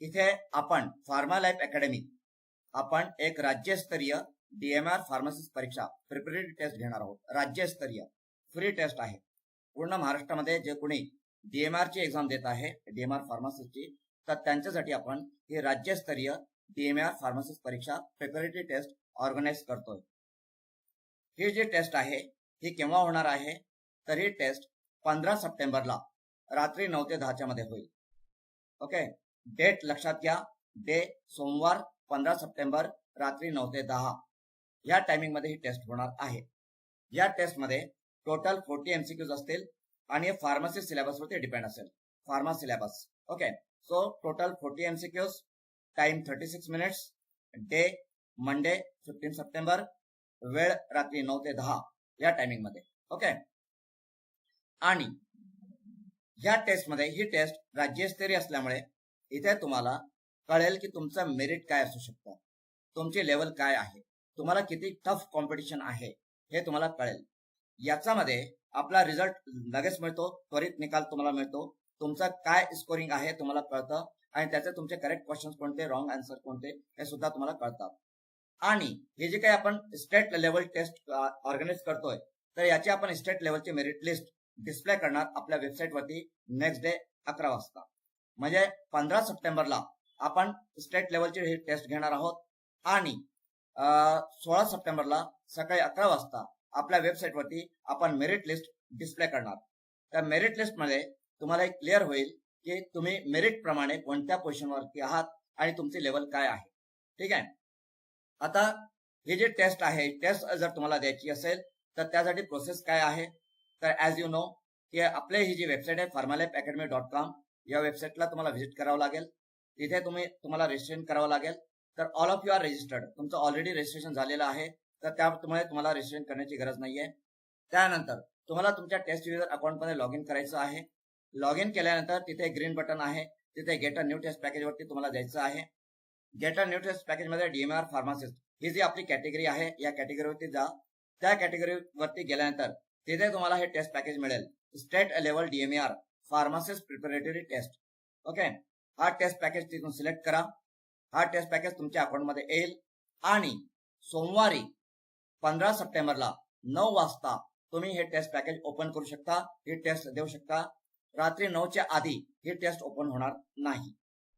इथे आपण pharma life academy आपण एक राज्यस्तरीय डीएमआर फार्मसिस्ट परीक्षा प्रिपरेटरी टेस्ट घेणार आहोत. राज्यस्तरीय. फ्री टेस्ट आहे. पूर्ण महाराष्ट्रामध्ये जे कोणी डीएमआर ची एक्झाम देत आहे डीएमआर फार्मासिस्टची तर त्यांच्यासाठी आपण ही राज्यस्तरीय डीएमआर फार्मासिस्ट परीक्षा प्रिपरेटरी टेस्ट ऑर्गनाईज करतोय. ही जी टेस्ट आहे ही केव्हा होणार आहे? तर ही टेस्ट पंधरा सप्टेंबरला रात्री नऊ ते दहाच्या मध्ये होईल. ओके डेट लक्षात घ्या. डे सोमवार पंधरा सप्टेंबर रात्री नऊ ते दहा. या टायमिंगमध्ये ही टेस्ट होणार आहे. या टेस्टमध्ये टोटल फोर्टी एमसीक्यूज असतील आणि फार्मसी सिलेबस वरती डिपेंड असेल. Pharma syllabus okay so total forty MCQs time thirty six minutes day Monday fifteen September वेळ रात्री नऊ ते दहा. या टायमिंगमध्ये. ओके आणि या टेस्टमध्ये ही टेस्ट राज्यस्तरीय असल्यामुळे इथे तुम्हाला कळेल की तुमचं मेरिट काय असू शकतं. तुमची लेवल काय आहे? तुम्हाला किती टफ कॉम्पिटिशन आहे? हे तुम्हाला कळेल. याच्यामध्ये आपला रिझल्ट लगेच मिळतो त्वरित निकाल तुम्हाला मिळतो. तुमचं काय स्कोरिंग आहे तुम्हाला कळतं आणि त्याचे तुमचे करेक्ट क्वेश्चन कोणते रॉंग आन्सर कोणते हे सुद्धा तुम्हाला कळतात. आणि हे जे काही आपण स्टेट लेवल टेस्ट ऑर्गनाईज करतोय तर याची आपण स्टेट लेवलची मेरिट लिस्ट डिस्प्ले करणार आपल्या वेबसाईट वरती नेक्स्ट डे अकरा वाजता. म्हणजे पंधरा सप्टेंबरला आपण स्टेट लेवलची ही टेस्ट घेणार आहोत. आणि सोळा सप्टेंबरला सकाळी अकरा वाजता आपल्या वेबसाईटवरती आपण मेरिट लिस्ट डिस्प्ले करणार. त्या मेरिट लिस्टमध्ये तुम्हाला एक क्लिअर होईल की तुम्ही मेरिट प्रमाणे कोणत्या पोझिशनवरती आहात आणि तुमची लेवल काय आहे. ठीक आहे? आता ही जी टेस्ट आहे टेस्ट जर तुम्हाला द्यायची असेल तर त्यासाठी प्रोसेस काय आहे? तर ऍज यू नो की आपली ही जी वेबसाईट आहे फार्मालॅप अकॅडमी डॉट कॉम या वेबसाईटला तुम्हाला व्हिजिट करावं लागेल. तिथे तुम्ही तुम्हाला रजिस्ट्रेशन करावं लागेल. तर all of you are registered तुमचं ऑलरेडी रजिस्ट्रेशन झालेलं आहे. तर त्यामुळे तुम्हाला रजिस्ट्रेशन करण्याची गरज नाहीये. त्यानंतर तुम्हाला तुमच्या टेस्ट युजर अकाउंटमध्ये लॉग इन करायचं आहे. लॉग इन केल्यानंतर तिथे ग्रीन बटन आहे. तिथे get a new test package वरती तुम्हाला जायचं आहे. गेट अ न्यू टेस्ट पॅकेजमध्ये डीएमआर फार्मासिस्ट ही जी आपली कॅटेगरी आहे या कॅटेगरीवरती जा. त्या कॅटेगरी वरती गेल्यानंतर तिथे तुम्हाला हे टेस्ट पॅकेज मिळेल. State level DMR pharmacist preparatory test okay हा टेस्ट पॅकेज तिथून सिलेक्ट करा. हा टेस्ट पॅकेज तुमच्या अकाउंटमध्ये येईल. आणि सोमवारी पंधरा सप्टेंबरला नऊ वाजता तुम्ही हे टेस्ट पॅकेज ओपन करू शकता. ही टेस्ट देऊ शकता. रात्री नऊच्या आधी ही टेस्ट ओपन होणार नाही.